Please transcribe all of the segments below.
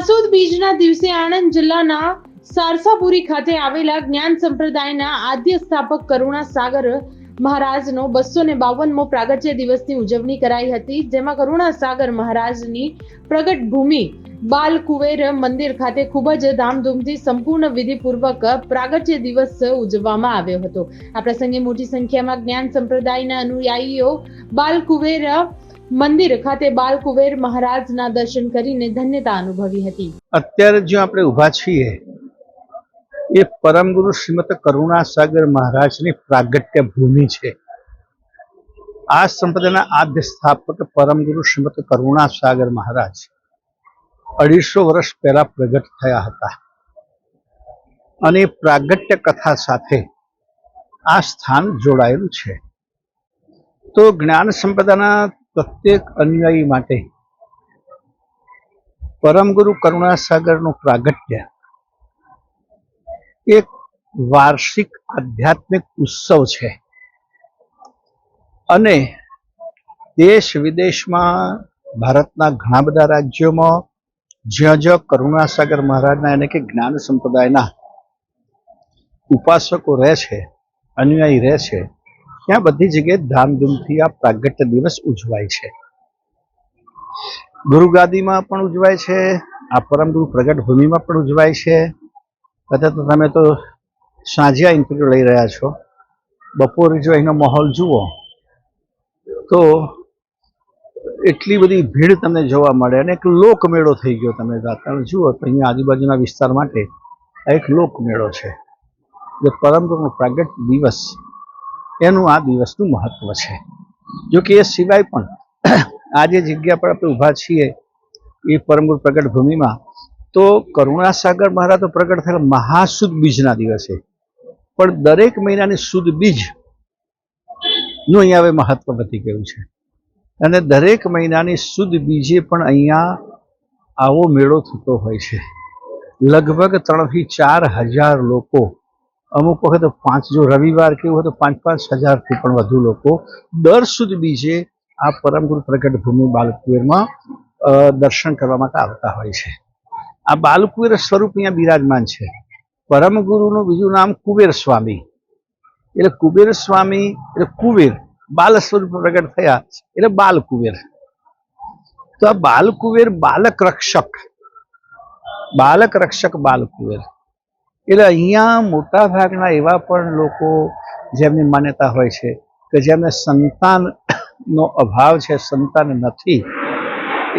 મહાસુદ બીજના દિવસે આણંદ જિલ્લાના સારસાપુરી ખાતે આવેલા જ્ઞાન સંપ્રદાયના આદ્ય સ્થાપક કરુણા સાગર મહારાજનો બસો ને બાવનમો પ્રાગટ્ય દિવસની ઉજવણી કરાઈ હતી, જેમાં કરુણા સાગર મહારાજની પ્રગટ ભૂમિ બાલકુવેર મંદિર ખાતે ખૂબ જ ધામધૂમથી સંપૂર્ણ વિધિપૂર્વક પ્રાગટ્ય દિવસ ઉજવવામાં આવ્યો હતો. આ પ્રસંગે મોટી સંખ્યામાં જ્ઞાન સંપ્રદાયના અનુયાયીઓ બાલકુવેર મંદિર ખાતે બાલકુવેર મહારાજના દર્શન કરીને ધન્યતા અનુભવી હતી. અત્યારે જો આપણે ઊભા છીએ, એ પરમગુરુ શ્રીમદ કરુણાસાગર મહારાજની પ્રાગટ્ય ભૂમિ છે. આ સંપ્રદાયના આદ્ય સ્થાપક પરમગુરુ શ્રીમદ કરુણાસાગર મહારાજ અઢીસો વર્ષ પહેલા પ્રગટ થયા હતા. અને પ્રાગટ્ય કથા સાથે આ સ્થાન જોડાયેલું છે. તો જ્ઞાન સંપ્રદાયના પ્રત્યેક અનુયાયી માટે પરમગુરુ કરુણાસાગરનું પ્રાગટ્ય, એક વાર્ષિક આધ્યાત્મિક ઉત્સવ છે. અને દેશ વિદેશમાં ભારતના ઘણા બધા રાજ્યોમાં જ્યાં જ્યાં કરુણાસાગર મહારાજના એને કે જ્ઞાન સંપ્રદાયના ઉપાસકો રહે છે, અનુયાયી રહે છે ત્યાં બધી જગ્યાએ ધામધૂમથી આ પ્રાગટ્ય દિવસ ઉજવાય છે. ગુરુગાદીમાં પણ ઉજવાય છે, આ પરમગુરુ પ્રગટ ભૂમિમાં પણ ઉજવાય છે. અથવા તો તમે તો સાંજે ઇન્ટરવ્યુ લઈ રહ્યા છો. બપોરે જો અહીંનો માહોલ જુઓ, તો એટલી બધી ભીડ તમને જોવા મળે અને એક લોકમેળો થઈ ગયો તમે તમે જુઓ, તો અહીંયા આજુબાજુના વિસ્તાર માટે આ એક લોકમેળો છે. જે પરમગુરુનો પ્રાગટ દિવસ એનું આ દિવસનું મહત્વ છે. જો કે એ સિવાય પણ આ જે જગ્યા પર આપણે ઊભા છીએ, એ પરમૂર પ્રગટ ભૂમિમાં, તો કરુણાસાગર મહારાજ તો પ્રગટ થયેલા મહાસુદ બીજના દિવસે. પણ દરેક મહિનાની સુદ બીજનું અહીંયા હવે મહત્વ વધી ગયું છે. અને દરેક મહિનાની સુદ બીજે પણ અહીંયા આવો મેળો થતો હોય છે. લગભગ ત્રણથી ચાર હજાર લોકો અમુક વખત પાંચ, જો રવિવાર કેવું હોય તો પાંચ પાંચ હજારથી પણ વધુ લોકો દર સુદ બીજે આ પરમગુરુ પ્રગટ ભૂમિ બાલકુવેરમાં દર્શન કરવા માટે આવતા હોય છે. આ બાલકુવેર સ્વરૂપ અહીંયા બિરાજમાન છે. પરમગુરુનું બીજું નામ કુબેર સ્વામી. એટલે કુબેર સ્વામી, એટલે કુબેર, બાલ સ્વરૂપ પ્રગટ થયા, એટલે બાલકુબેર. તો આ બાલકુબેર બાલક રક્ષક. બાલક રક્ષક બાલકુબેર. એટલે અહીંયા મોટા ભાગના એવા પણ લોકો જેમની માન્યતા હોય છે કે જેમને સંતાનનો અભાવ છે, સંતાન નથી,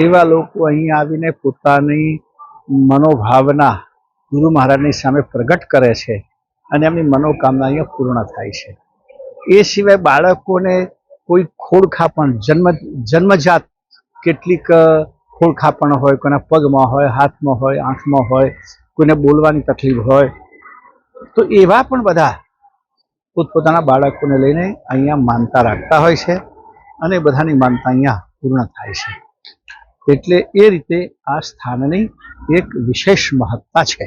એવા લોકો અહીં આવીને પોતાની મનોભાવના ગુરુ મહારાજની સામે પ્રગટ કરે છે અને એમની મનોકામના અહીંયા પૂર્ણ થાય છે. એ સિવાય બાળકોને કોઈ ખોડખાપણ જન્મ, જન્મજાત કેટલીક ખોળખાપણ હોય, કોઈના પગમાં હોય, હાથમાં હોય, આંખમાં હોય, કોઈને બોલવાની તકલીફ હોય તો એવા પણ બધા પોતપોતાના બાળકોને લઈને અહીંયા માનતા રાખતા હોય છે અને બધાની માનતા અહીંયા પૂર્ણ થાય છે. એટલે એ રીતે આ સ્થાનની એક વિશેષ મહત્તા છે.